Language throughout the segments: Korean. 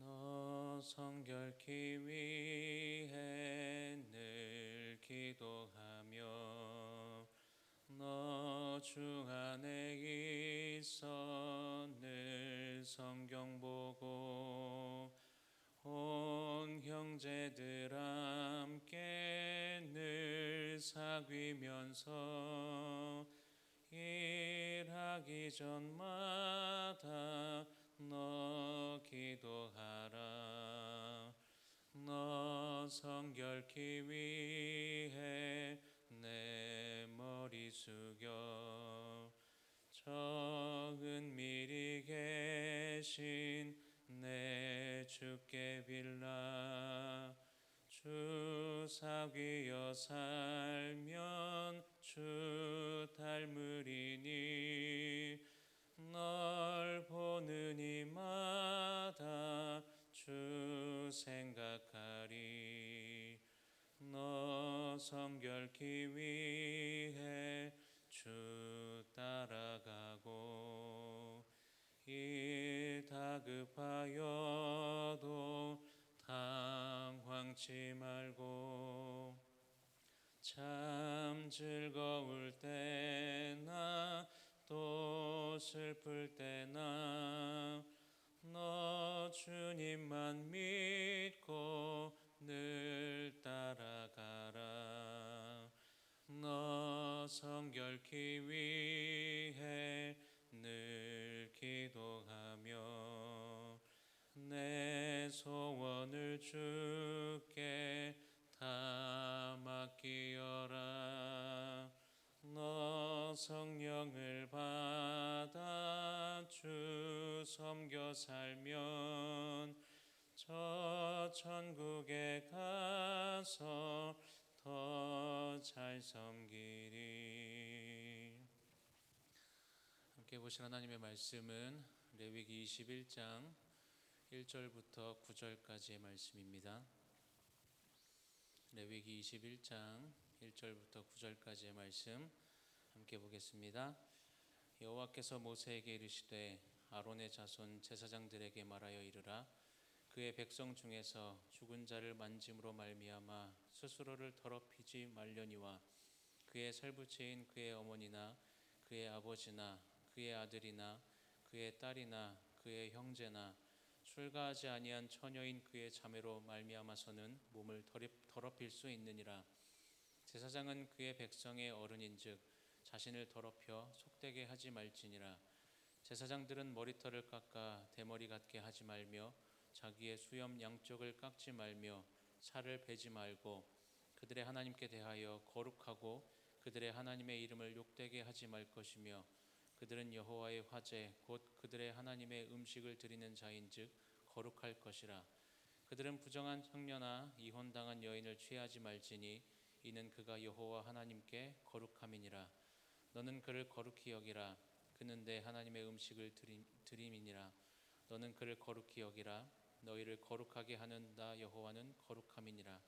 너 성결케 위해 늘 기도하며 너 주 안에 있어 늘 성경 보고 온 형제들 함께 늘 사귀면서 일하기 전마다 너 기도하라. 너 성결케 위해 내 머리 숙여. 적은 미리 계신 내 주께 빌라. 주 사귀어 살면 주 닮으리니. 널 이마다 주 생각하리. 너 성결케 위해 주 따라가고 일 다급하여도 당황치 말고 참 즐거울 때나 또 슬플 때나 너 주님만 믿고 늘 따라가라. 너 성결케 위해 늘 기도하며 내 소원을 주께 다 맡기어라 너 성령을 받아 주 섬겨 살면 저 천국에 가서 더 잘 섬기리 함께 보실 하나님의 말씀은 레위기 21장 1절부터 9절까지의 말씀입니다. 레위기 21장 1절부터 9절까지의 말씀 함께 보겠습니다. 여호와께서 모세에게 이르시되 아론의 자손 제사장들에게 말하여 이르라 그의 백성 중에서 죽은 자를 만짐으로 말미암아 스스로를 더럽히지 말려니와 그의 살부체인 그의 어머니나 그의 아버지나 그의 아들이나 그의 딸이나 그의 형제나 출가하지 아니한 처녀인 그의 자매로 말미암아서는 몸을 더럽힐 수 있느니라. 제사장은 그의 백성의 어른인즉 자신을 더럽혀 속되게 하지 말지니라. 제사장들은 머리털을 깎아 대머리 같게 하지 말며 자기의 수염 양쪽을 깎지 말며 살을 베지 말고 그들의 하나님께 대하여 거룩하고 그들의 하나님의 이름을 욕되게 하지 말 것이며 그들은 여호와의 화제 곧 그들의 하나님의 음식을 드리는 자인즉 거룩할 것이라. 그들은 부정한 청년아 이혼당한 여인을 취하지 말지니 이는 그가 여호와 하나님께 거룩함이니라. 너는 그를 거룩히 여기라. 그는 내 하나님의 음식을 드림이니라. 너는 그를 거룩히 여기라. 너희를 거룩하게 하는 나 여호와는 거룩함이니라.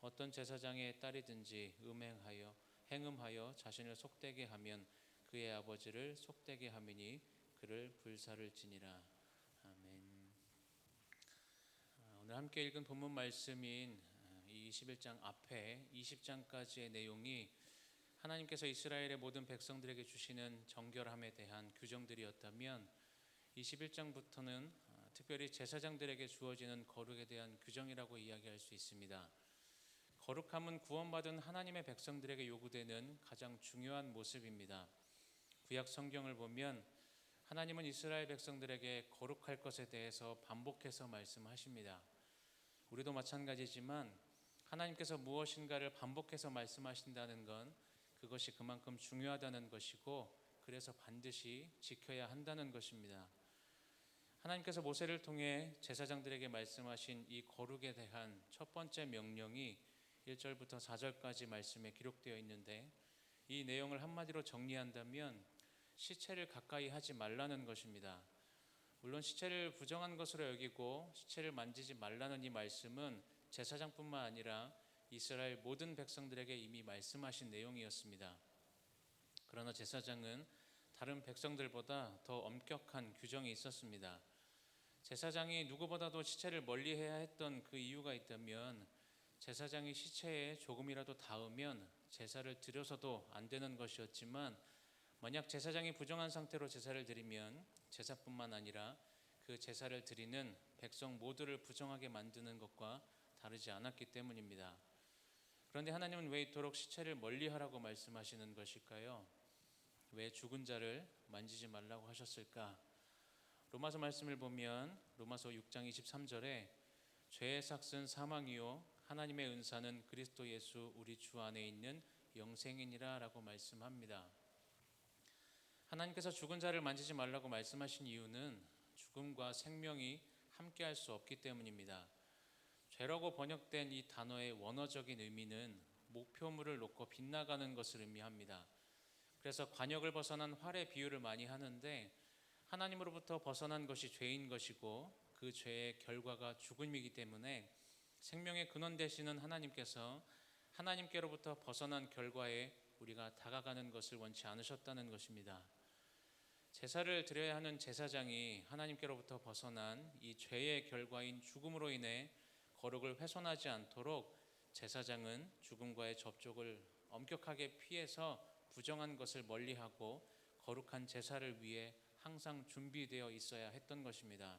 어떤 제사장의 딸이든지 음행하여 행음하여 자신을 속되게 하면 그의 아버지를 속되게 함이니 그를 불사를 지니라. 아멘. 아, 오늘 함께 읽은 본문 말씀인 21장 아, 앞에 20장까지의 내용이 하나님께서 이스라엘의 모든 백성들에게 주시는 정결함에 대한 규정들이었다면 21장부터는 어, 특별히 제사장들에게 주어지는 거룩에 대한 규정이라고 이야기할 수 있습니다. 거룩함은 구원받은 하나님의 백성들에게 요구되는 가장 중요한 모습입니다. 구약 성경을 보면 하나님은 이스라엘 백성들에게 거룩할 것에 대해서 반복해서 말씀하십니다. 우리도 마찬가지지만 하나님께서 무엇인가를 반복해서 말씀하신다는 건 그것이 그만큼 중요하다는 것이고 그래서 반드시 지켜야 한다는 것입니다. 하나님께서 모세를 통해 제사장들에게 말씀하신 이 거룩에 대한 첫 번째 명령이 1절부터 4절까지 말씀에 기록되어 있는데 이 내용을 한마디로 정리한다면 시체를 가까이 하지 말라는 것입니다. 물론 시체를 부정한 것으로 여기고 시체를 만지지 말라는 이 말씀은 제사장뿐만 아니라 이스라엘 모든 백성들에게 이미 말씀하신 내용이었습니다. 그러나 제사장은 다른 백성들보다 더 엄격한 규정이 있었습니다. 제사장이 누구보다도 시체를 멀리해야 했던 그 이유가 있다면 제사장이 시체에 조금이라도 닿으면 제사를 드려서도 안 되는 것이었지만 만약 제사장이 부정한 상태로 제사를 드리면 제사뿐만 아니라 그 제사를 드리는 백성 모두를 부정하게 만드는 것과 다르지 않았기 때문입니다. 그런데 하나님은 왜 이토록 시체를 멀리하라고 말씀하시는 것일까요? 왜 죽은 자를 만지지 말라고 하셨을까? 로마서 말씀을 보면 로마서 6장 23절에 죄의 삭은 사망이요 하나님의 은사는 그리스도 예수 우리 주 안에 있는 영생이니라라고 말씀합니다. 하나님께서 죽은 자를 만지지 말라고 말씀하신 이유는 죽음과 생명이 함께할 수 없기 때문입니다. 죄라고 번역된 이 단어의 원어적인 의미는 목표물을 놓고 빗나가는 것을 의미합니다. 그래서 관역을 벗어난 활의 비유를 많이 하는데 하나님으로부터 벗어난 것이 죄인 것이고 그 죄의 결과가 죽음이기 때문에 생명의 근원 되시는 하나님께서 하나님께로부터 벗어난 결과에 우리가 다가가는 것을 원치 않으셨다는 것입니다. 제사를 드려야 하는 제사장이 하나님께로부터 벗어난 이 죄의 결과인 죽음으로 인해 거룩을 훼손하지 않도록 제사장은 죽음과의 접촉을 엄격하게 피해서 부정한 것을 멀리하고 거룩한 제사를 위해 항상 준비되어 있어야 했던 것입니다.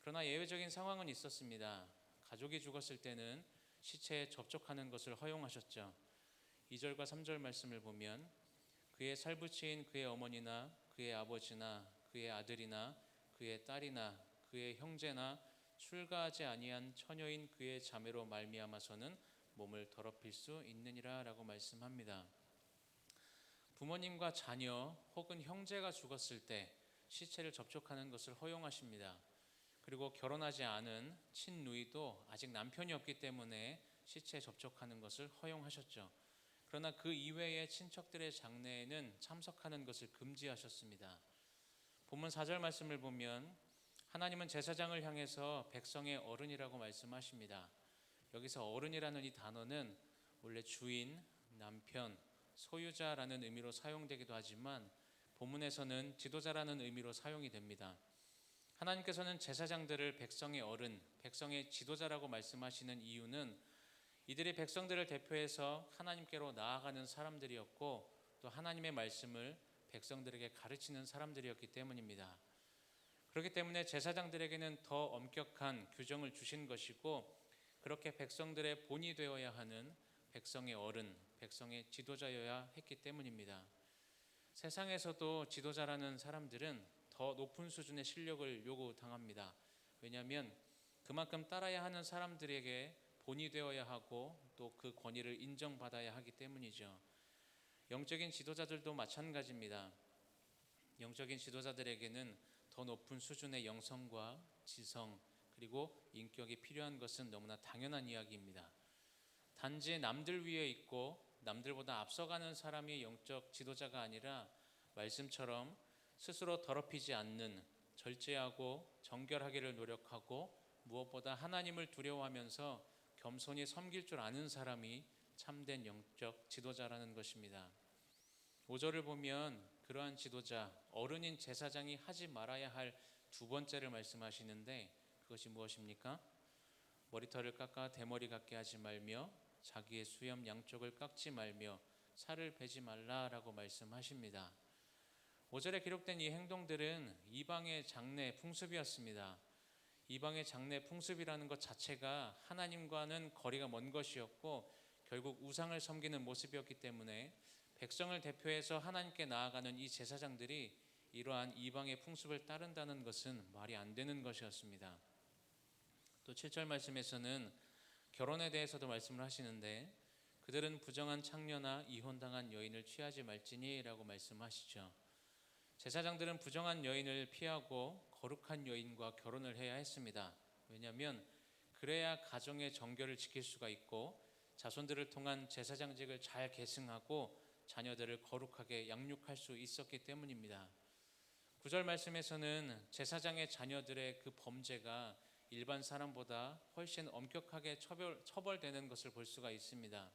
그러나 예외적인 상황은 있었습니다. 가족이 죽었을 때는 시체에 접촉하는 것을 허용하셨죠. 2절과 3절 말씀을 보면 그의 살부치인 그의 어머니나 그의 아버지나 그의 아들이나 그의 딸이나 그의 형제나 출가하지 아니한 처녀인 그의 자매로 말미암아서는 몸을 더럽힐 수 있느니라라고 말씀합니다. 부모님과 자녀 혹은 형제가 죽었을 때 시체를 접촉하는 것을 허용하십니다. 그리고 결혼하지 않은 친누이도 아직 남편이 없기 때문에 시체에 접촉하는 것을 허용하셨죠. 그러나 그 이외의 친척들의 장례에는 참석하는 것을 금지하셨습니다. 본문 4절 말씀을 보면 하나님은 제사장을 향해서 백성의 어른이라고 말씀하십니다. 여기서 어른이라는 이 단어는 원래 주인, 남편, 소유자라는 의미로 사용되기도 하지만 본문에서는 지도자라는 의미로 사용이 됩니다. 하나님께서는 제사장들을 백성의 어른, 백성의 지도자라고 말씀하시는 이유는 이들이 백성들을 대표해서 하나님께로 나아가는 사람들이었고 또 하나님의 말씀을 백성들에게 가르치는 사람들이었기 때문입니다. 그렇기 때문에 제사장들에게는 더 엄격한 규정을 주신 것이고 그렇게 백성들의 본이 되어야 하는 백성의 어른, 백성의 지도자여야 했기 때문입니다. 세상에서도 지도자라는 사람들은 더 높은 수준의 실력을 요구당합니다. 왜냐하면 그만큼 따라야 하는 사람들에게 본이 되어야 하고 또 그 권위를 인정받아야 하기 때문이죠. 영적인 지도자들도 마찬가지입니다. 영적인 지도자들에게는 더 높은 수준의 영성과 지성 그리고 인격이 필요한 것은 너무나 당연한 이야기입니다. 단지 남들 위에 있고 남들보다 앞서가는 사람이 영적 지도자가 아니라 말씀처럼 스스로 더럽히지 않는 절제하고 정결하기를 노력하고 무엇보다 하나님을 두려워하면서 겸손히 섬길 줄 아는 사람이 참된 영적 지도자라는 것입니다. 5절을 보면 그러한 지도자 어른인 제사장이 하지 말아야 할 두 번째를 말씀하시는데 그것이 무엇입니까? 머리털을 깎아 대머리 같게 하지 말며 자기의 수염 양쪽을 깎지 말며 살을 베지 말라라고 말씀하십니다. 5절에 기록된 이 행동들은 이방의 장래 풍습이었습니다. 이방의 장래 풍습이라는 것 자체가 하나님과는 거리가 먼 것이었고 결국 우상을 섬기는 모습이었기 때문에 백성을 대표해서 하나님께 나아가는 이 제사장들이 이러한 이방의 풍습을 따른다는 것은 말이 안 되는 것이었습니다. 또 7절 말씀에서는 결혼에 대해서도 말씀을 하시는데 그들은 부정한 창녀나 이혼당한 여인을 취하지 말지니라고 말씀하시죠. 제사장들은 부정한 여인을 피하고 거룩한 여인과 결혼을 해야 했습니다. 왜냐하면 그래야 가정의 정결을 지킬 수가 있고 자손들을 통한 제사장직을 잘 계승하고 자녀들을 거룩하게 양육할 수 있었기 때문입니다. 구절 말씀에서는 제사장의 자녀들의 그 범죄가 일반 사람보다 훨씬 엄격하게 처벌, 처벌되는 것을 볼 수가 있습니다.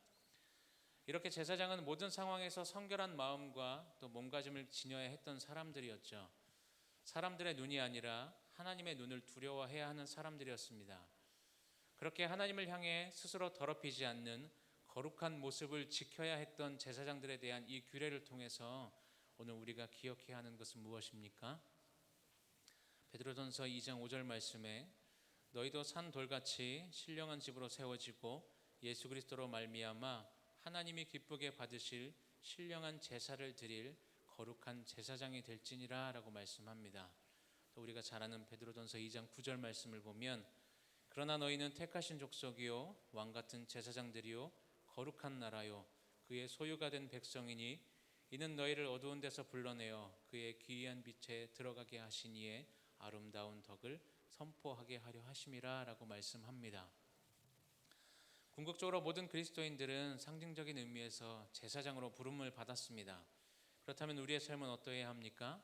이렇게 제사장은 모든 상황에서 성결한 마음과 또 몸가짐을 지녀야 했던 사람들이었죠. 사람들의 눈이 아니라 하나님의 눈을 두려워해야 하는 사람들이었습니다. 그렇게 하나님을 향해 스스로 더럽히지 않는 거룩한 모습을 지켜야 했던 제사장들에 대한 이 규례를 통해서 오늘 우리가 기억해야 하는 것은 무엇입니까? 베드로전서 2장 5절 말씀에 너희도 산 돌같이 신령한 집으로 세워지고 예수 그리스도로 말미암아 하나님이 기쁘게 받으실 신령한 제사를 드릴 거룩한 제사장이 될지니라라고 말씀합니다. 또 우리가 잘 아는 베드로전서 2장 9절 말씀을 보면 그러나 너희는 택하신 족속이요 왕 같은 제사장들이요 거룩한 나라요 그의 소유가 된 백성이니 이는 너희를 어두운 데서 불러내어 그의 귀한 빛에 들어가게 하시니에 아름다운 덕을 선포하게 하려 하심이라라고 말씀합니다. 궁극적으로 모든 그리스도인들은 상징적인 의미에서 제사장으로 부름을 받았습니다. 그렇다면 우리의 삶은 어떠해야 합니까?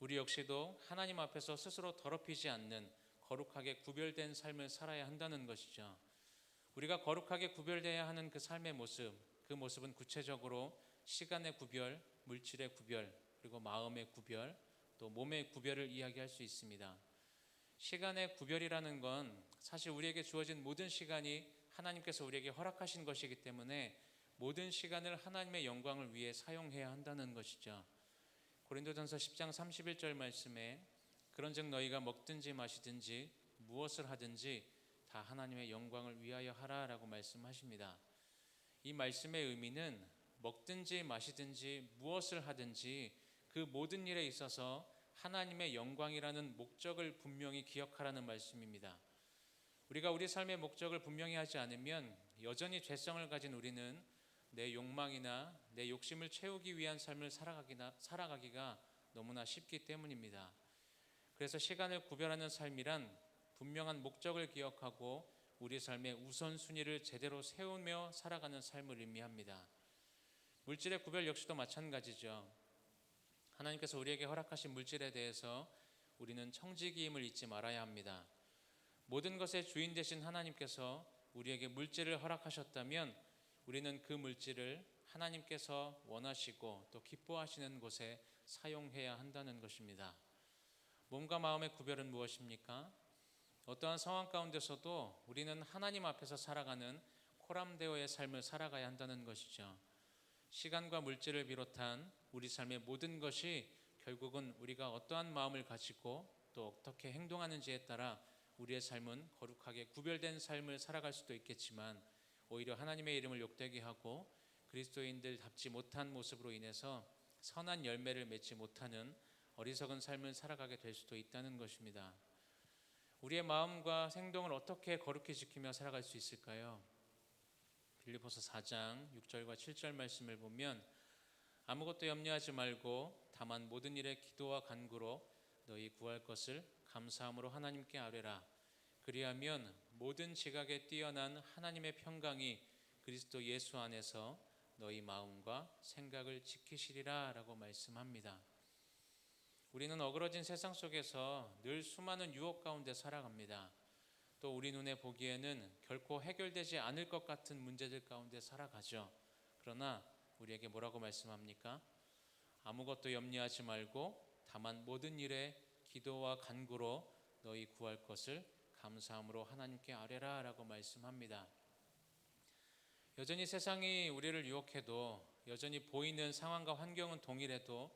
우리 역시도 하나님 앞에서 스스로 더럽히지 않는 거룩하게 구별된 삶을 살아야 한다는 것이죠. 우리가 거룩하게 구별돼야 하는 그 삶의 모습, 그 모습은 구체적으로 시간의 구별, 물질의 구별, 그리고 마음의 구별, 또 몸의 구별을 이야기할 수 있습니다. 시간의 구별이라는 건 사실 우리에게 주어진 모든 시간이 하나님께서 우리에게 허락하신 것이기 때문에 모든 시간을 하나님의 영광을 위해 사용해야 한다는 것이죠. 고린도전서 10장 31절 말씀에 그런즉 너희가 먹든지 마시든지 무엇을 하든지 다 하나님의 영광을 위하여 하라라고 말씀하십니다. 이 말씀의 의미는 먹든지 마시든지 무엇을 하든지 그 모든 일에 있어서 하나님의 영광이라는 목적을 분명히 기억하라는 말씀입니다. 우리가 우리 삶의 목적을 분명히 하지 않으면 여전히 죄성을 가진 우리는 내 욕망이나 내 욕심을 채우기 위한 삶을 살아가기나, 살아가기가 너무나 쉽기 때문입니다. 그래서 시간을 구별하는 삶이란 분명한 목적을 기억하고 우리 삶의 우선순위를 제대로 세우며 살아가는 삶을 의미합니다. 물질의 구별 역시도 마찬가지죠. 하나님께서 우리에게 허락하신 물질에 대해서 우리는 청지기임을 잊지 말아야 합니다. 모든 것의 주인 되신 하나님께서 우리에게 물질을 허락하셨다면 우리는 그 물질을 하나님께서 원하시고 또 기뻐하시는 곳에 사용해야 한다는 것입니다. 몸과 마음의 구별은 무엇입니까? 어떠한 상황 가운데서도 우리는 하나님 앞에서 살아가는 코람데오의 삶을 살아가야 한다는 것이죠. 시간과 물질을 비롯한 우리 삶의 모든 것이 결국은 우리가 어떠한 마음을 가지고 또 어떻게 행동하는지에 따라 우리의 삶은 거룩하게 구별된 삶을 살아갈 수도 있겠지만 오히려 하나님의 이름을 욕되게 하고 그리스도인들답지 못한 모습으로 인해서 선한 열매를 맺지 못하는 어리석은 삶을 살아가게 될 수도 있다는 것입니다. 우리의 마음과 행동을 어떻게 거룩히 지키며 살아갈 수 있을까요? 빌리포서 4장 6절과 7절 말씀을 보면 아무것도 염려하지 말고 다만 모든 일에 기도와 간구로 너희 구할 것을 감사함으로 하나님께 아뢰라. 그리하면 모든 지각에 뛰어난 하나님의 평강이 그리스도 예수 안에서 너희 마음과 생각을 지키시리라라고 말씀합니다. 우리는 어그러진 세상 속에서 늘 수많은 유혹 가운데 살아갑니다. 또 우리 눈에 보기에는 결코 해결되지 않을 것 같은 문제들 가운데 살아가죠. 그러나 우리에게 뭐라고 말씀합니까? 아무것도 염려하지 말고 다만 모든 일에 기도와 간구로 너희 구할 것을 감사함으로 하나님께 아뢰라라고 말씀합니다. 여전히 세상이 우리를 유혹해도 여전히 보이는 상황과 환경은 동일해도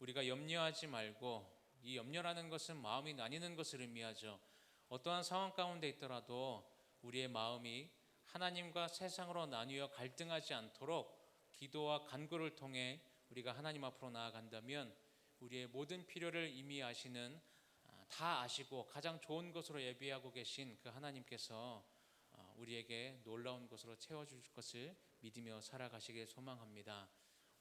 우리가 염려하지 말고 이 염려라는 것은 마음이 나뉘는 것을 의미하죠. 어떠한 상황 가운데 있더라도 우리의 마음이 하나님과 세상으로 나뉘어 갈등하지 않도록 기도와 간구를 통해 우리가 하나님 앞으로 나아간다면 우리의 모든 필요를 이미 아시는 아, 다 아시고 가장 좋은 것으로 예비하고 계신 그 하나님께서 아, 우리에게 놀라운 것으로 채워주실 것을 믿으며 살아가시길 소망합니다.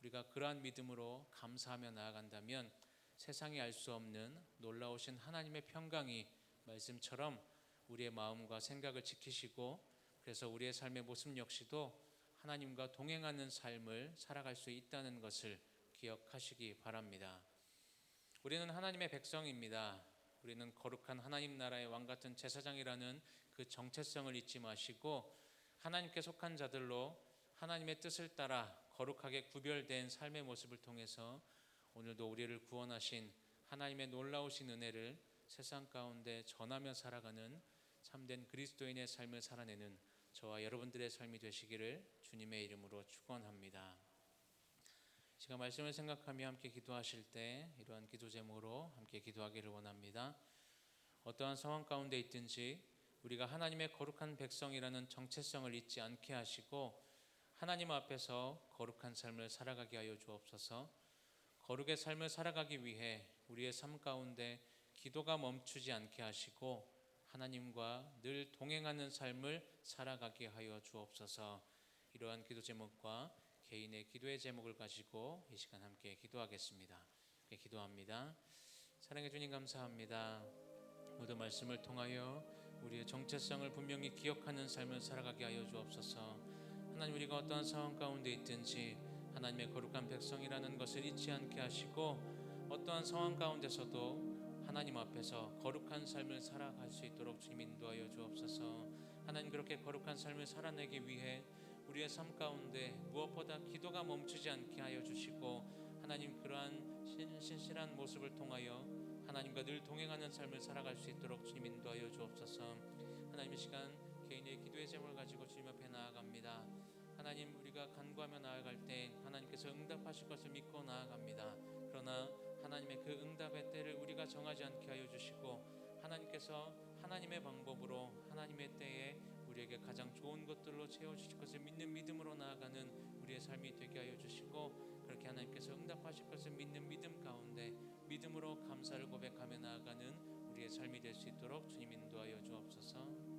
우리가 그러한 믿음으로 감사하며 나아간다면 세상이 알 수 없는 놀라우신 하나님의 평강이 말씀처럼 우리의 마음과 생각을 지키시고 그래서 우리의 삶의 모습 역시도 하나님과 동행하는 삶을 살아갈 수 있다는 것을 기억하시기 바랍니다. 우리는 하나님의 백성입니다. 우리는 거룩한 하나님 나라의 왕 같은 제사장이라는 그 정체성을 잊지 마시고 하나님께 속한 자들로 하나님의 뜻을 따라 거룩하게 구별된 삶의 모습을 통해서 오늘도 우리를 구원하신 하나님의 놀라우신 은혜를 세상 가운데 전하며 살아가는 참된 그리스도인의 삶을 살아내는 저와 여러분들의 삶이 되시기를 주님의 이름으로 축원합니다. 제가 말씀을 생각하며 함께 기도하실 때 이러한 기도 제목으로 함께 기도하기를 원합니다. 어떠한 상황 가운데 있든지 우리가 하나님의 거룩한 백성이라는 정체성을 잊지 않게 하시고 하나님 앞에서 거룩한 삶을 살아가게 하여 주옵소서. 거룩의 삶을 살아가기 위해 우리의 삶 가운데 기도가 멈추지 않게 하시고 하나님과 늘 동행하는 삶을 살아가게 하여 주옵소서. 이러한 기도 제목과 개인의 기도의 제목을 가지고 이 시간 함께 기도하겠습니다. 함께 기도합니다. 사랑해 주님 감사합니다. 모든 말씀을 통하여 우리의 정체성을 분명히 기억하는 삶을 살아가게 하여 주옵소서. 하나님 우리가 어떠한 상황 가운데 있든지 하나님의 거룩한 백성이라는 것을 잊지 않게 하시고 어떠한 상황 가운데서도 하나님 앞에서 거룩한 삶을 살아갈 수 있도록 주님 인도하여 주옵소서. 하나님 그렇게 거룩한 삶을 살아내기 위해 우리의 삶 가운데 무엇보다 기도가 멈추지 않게 하여 주시고 하나님 그러한 신, 신실한 모습을 통하여 하나님과 늘 동행하는 삶을 살아갈 수 있도록 주님 인도하여 주옵소서. 하나님 이 시간 개인의 기도의 제목을 가지고 주님 앞에 나아갑니다. 하나님 우리가 간구하며 나아갈 때 하나님께서 응답하실 것을 믿고 나아갑니다. 그러나 하나님의 그 응답의 때를 우리가 정하지 않게 하여 주시고 하나님께서 하나님의 방법으로 하나님의 때에 우리에게 가장 좋은 것들로 채워주실 것을 믿는 믿음으로 나아가는 우리의 삶이 되게 하여 주시고 그렇게 하나님께서 응답하실 것을 믿는 믿음 가운데 믿음으로 감사를 고백하며 나아가는 우리의 삶이 될 수 있도록 주님 인도하여 주옵소서.